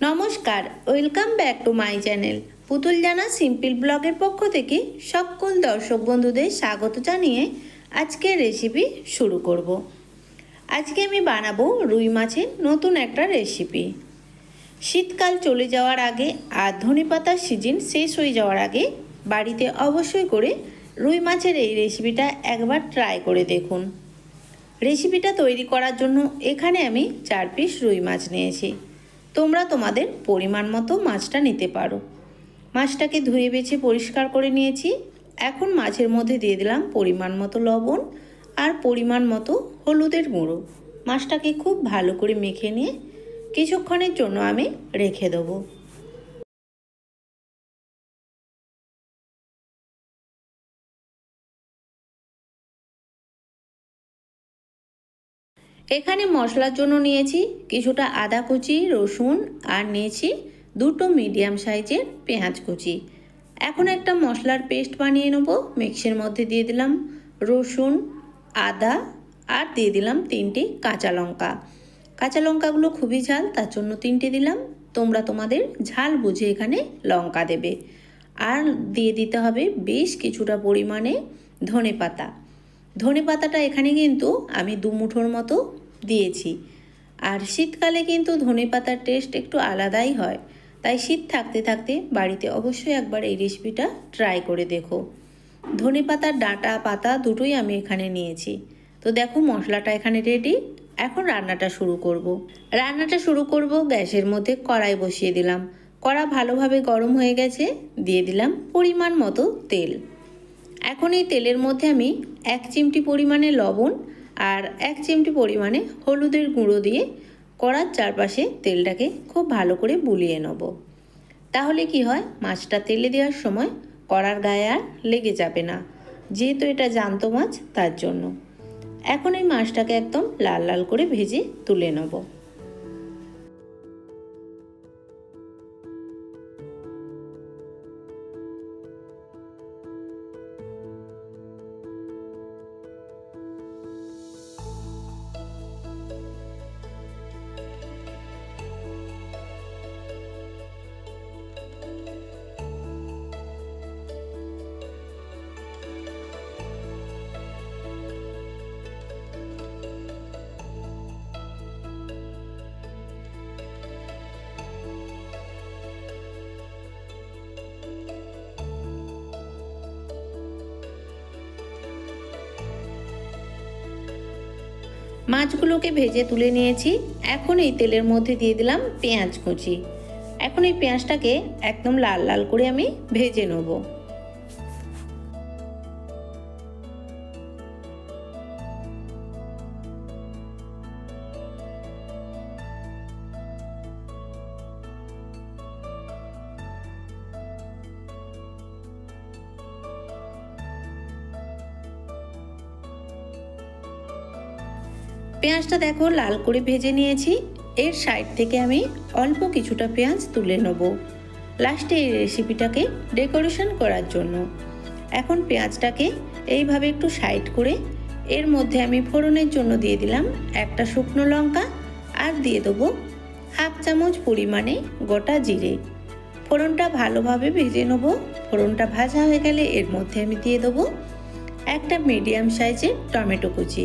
নমস্কার welcome back to my channel Putul Jana simple ব্লগের পক্ষ থেকে সকল দর্শক বন্ধুদের স্বাগত জানিয়ে আজকের রেসিপি শুরু করব। আজকে আমি বানাবো রুই মাছের নতুন একটা রেসিপি শীতকাল চলে যাওয়ার আগে আর ধনে পাতার সিজন শেষ হয়ে যাওয়ার আগে বাড়িতে অবশ্যই করে রুই মাছের এই রেসিপিটা একবার ট্রাই করে দেখুন। রেসিপিটা তৈরি করার জন্য এখানে আমি চার পিস রুই মাছ নিয়েছি। তোমরা তোমাদের পরিমাণ মতো মাছটা নিতে পারো। মাছটাকে ধুয়ে বেছে পরিষ্কার করে নিয়েছি। এখন মাছের মধ্যে দিয়ে দিলাম পরিমাণ মতো লবণ আর পরিমাণ মতো হলুদের গুঁড়ো। মাছটাকে খুব ভালো করে মেখে নিয়ে কিছুক্ষণের জন্য আমি রেখে দেবো। এখানে মশলার জন্য নিয়েছি কিছুটা আদা কুচি, রসুন আর নিয়েছি দুটো মিডিয়াম সাইজের পেঁয়াজ কুচি। এখন একটা মশলার পেস্ট বানিয়ে নেব। মিক্সির মধ্যে দিয়ে দিলাম রসুন, আদা আর দিয়ে দিলাম তিনটি কাঁচা লঙ্কা। কাঁচা লঙ্কাগুলো খুবই ঝাল, তার জন্য তিনটে দিলাম। তোমরা তোমাদের ঝাল বুঝে এখানে লঙ্কা দেবে। আর দিয়ে দিতে হবে বেশ কিছুটা পরিমাণে ধনে পাতা ধনে পাতাটা এখানে কিন্তু আমি দু মুঠোর মতো দিয়েছি। আর শীতকালে কিন্তু ধনে পাতার টেস্ট একটু আলাদাই হয়। তাই শীত থাকতে থাকতে বাড়িতে অবশ্যই একবার এই রেসিপিটা ট্রাই করে দেখো। ধনে পাতার ডাঁটা, পাতা দুটোই আমি এখানে নিয়েছি। তো দেখো মশলাটা এখানে রেডি এখন রান্নাটা শুরু করব। রান্নাটা শুরু করব গ্যাসের মধ্যে কড়াই বসিয়ে দিলাম। কড়া ভালোভাবে গরম হয়ে গেছে, দিয়ে দিলাম পরিমাণ মতো তেল। এখন এই তেলের মধ্যে আমি এক চিমটি পরিমাণে লবণ আর এক চিমটি পরিমাণে হলুদের গুঁড়ো দিয়ে কড়ার চারপাশে তেলটাকে খুব ভালো করে বুলিয়ে নেব। তাহলে কি হয়? মাছটা তেলে দেওয়ার সময় কড়ার গায়ে আর লেগে যাবে না, যেহেতু এটা জান্ত মাছ, তার জন্য। এখন এই মাছটাকে একদম লাল লাল করে ভেজে তুলে নেব। মাছগুলোকে ভেজে তুলে নিয়েছি। এখন এই তেলের মধ্যে দিয়ে দিলাম পেঁয়াজ কুচি। এখন এই পেঁয়াজটাকে একদম লাল লাল করে আমি ভেজে নেব। পেঁয়াজটা দেখো, লাল করে ভেজে নিয়েছি। এর সাইড থেকে আমি অল্প কিছুটা পেঁয়াজ তুলে নেব। লাস্টে এই রেসিপিটাকে ডেকোরেশন করার জন্য। এখন পেঁয়াজটাকে এইভাবে একটু সাইড করে এর মধ্যে আমি ফোড়নের জন্য দিয়ে দিলাম একটা শুকনো লঙ্কা আর দিয়ে দেবো হাফ চামচ পরিমাণে গোটা জিরে। ফোড়নটা ভালোভাবে ভেজে নেব। ফোড়নটা ভাজা হয়ে গেলে এর মধ্যে আমি দিয়ে দেবো একটা মিডিয়াম সাইজের টমেটো কুচি।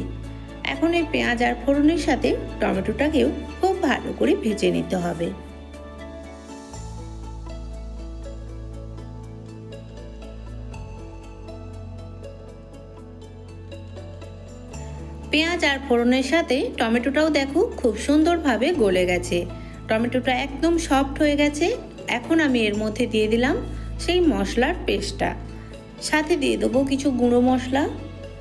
এখন এই পেঁয়াজ আর ফোড়নের সাথে টমেটোটাকেও খুব ভালো করে ভেজে নিতে হবে। পেঁয়াজ আর ফোড়নের সাথে টমেটোটাও দেখো খুব সুন্দরভাবে গলে গেছে। টমেটোটা একদম সফট হয়ে গেছে। এখন আমি এর মধ্যে দিয়ে দিলাম সেই মশলার পেস্টটা। সাথে দিয়ে দেবো কিছু গুঁড়ো মশলা।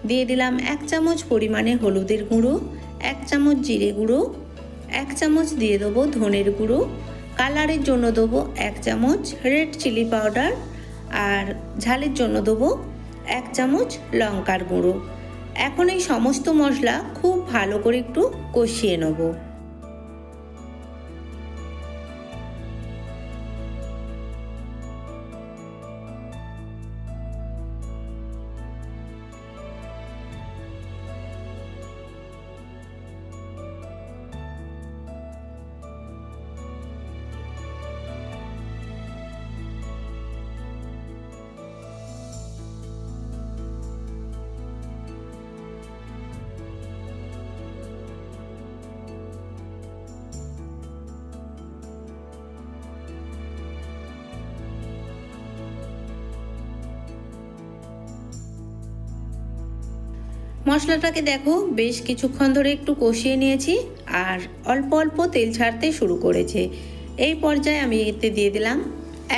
দিয়ে দিলাম এক চামচ পরিমাণে হলুদের গুঁড়ো, এক চামচ জিরে গুঁড়ো, এক চামচ দিয়ে দেবো ধনের গুঁড়ো, কালারের জন্য দেবো এক চামচ রেড চিলি পাউডার আর ঝালের জন্য দেবো এক চামচ লঙ্কার গুঁড়ো। এখন এই সমস্ত মশলা খুব ভালো করে একটু কষিয়ে নেব। মশলাটাকে দেখো, বেশ কিছুক্ষণ ধরে একটু কষিয়ে নিয়েছি আর অল্প অল্প তেল ছাড়তে শুরু করেছে। এই পর্যায়ে আমি এতে দিয়ে দিলাম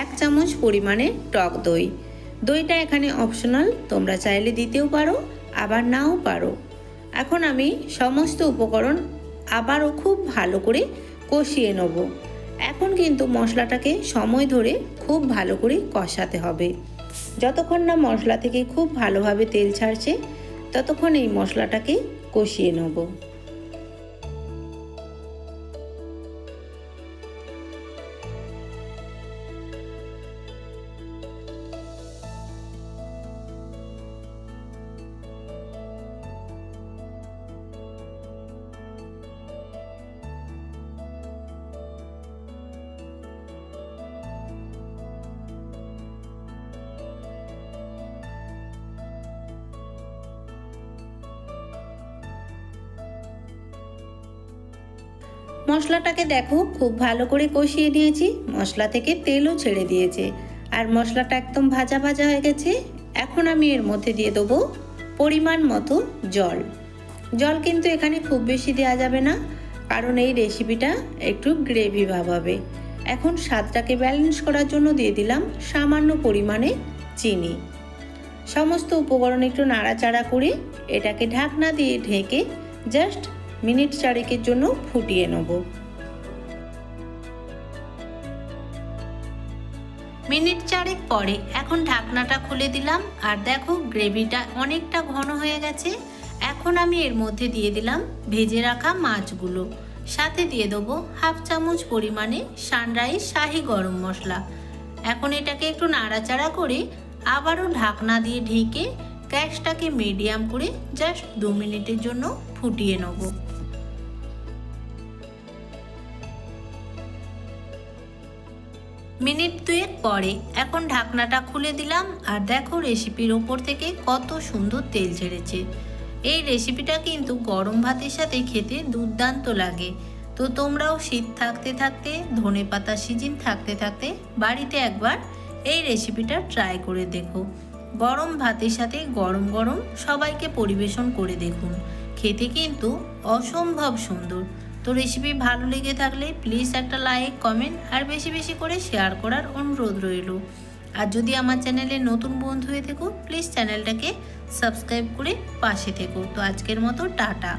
এক চামচ পরিমাণে টক দই। দইটা এখানে অপশনাল তোমরা চাইলে দিতেও পারো, আবার নাও পারো। এখন আমি সমস্ত উপকরণ আবারও খুব ভালো করে কষিয়ে নেব। এখন কিন্তু মশলাটাকে সময় ধরে খুব ভালো করে কষাতে হবে। যতক্ষণ না মশলা থেকে খুব ভালোভাবে তেল ছাড়ছে ততক্ষণ এই মশলাটাকে কষিয়ে নেব। মশলাটাকে দেখো, খুব ভালো করে কষিয়ে নিয়েছি। মশলা থেকে তেলও ছেড়ে দিয়েছে। আর মশলাটা একদম ভাজা ভাজা হয়ে গেছে। এখন আমি এর মধ্যে দিয়ে দেবো পরিমাণ মতো জল। জল কিন্তু এখানে খুব বেশি দেওয়া যাবে না, কারণ এই রেসিপিটা একটু গ্রেভি ভাব হবে এখন স্বাদটাকে ব্যালেন্স করার জন্য দিয়ে দিলাম সামান্য পরিমাণে চিনি। সমস্ত উপকরণ একটু নাড়াচাড়া করে এটাকে ঢাকনা দিয়ে ঢেকে জাস্ট মিনিট চারেকের জন্য ফুটিয়ে নেব। মিনিট চারেক পরে এখন ঢাকনাটা খুলে দিলাম, আর দেখো গ্রেভিটা অনেকটা ঘন হয়ে গেছে। এখন আমি এর মধ্যে দিয়ে দিলাম ভেজে রাখা মাছগুলো। সাথে দিয়ে দেবো হাফ চামচ পরিমাণে সানরাইজ শাহি গরম মশলা। এখন এটাকে একটু নাড়াচাড়া করে আবারও ঢাকনা দিয়ে ঢেকে গ্যাসটাকে মিডিয়াম করে জাস্ট দু মিনিটের জন্য ফুটিয়ে নেব। মিনিট দুয়েক পরে এখন ঢাকনাটা খুলে দিলাম আর দেখো রেসিপির ওপর থেকে কত সুন্দর তেল ছেড়েছে। এই রেসিপিটা কিন্তু গরম ভাতের সাথে খেতে দুর্দান্ত লাগে। তো তোমরাও শীত থাকতে থাকতে, ধনে পাতা সিজিন থাকতে থাকতে বাড়িতে একবার এই রেসিপিটা ট্রাই করে দেখো। গরম ভাতের সাথে গরম গরম সবাইকে পরিবেশন করে দেখুন। খেতে কিন্তু অসম্ভব সুন্দর। তো রেসিপি ভালো লেগে থাকলে প্লিজ একটা লাইক কমেন্ট আর বেশি বেশি করে শেয়ার করার অনুরোধ রইল। আর যদি আমার চ্যানেলে নতুন বন্ধু হয়ে থেকো প্লিজ চ্যানেলটাকে সাবস্ক্রাইব করে পাশে থেকো। তো আজকের মতো টাটা।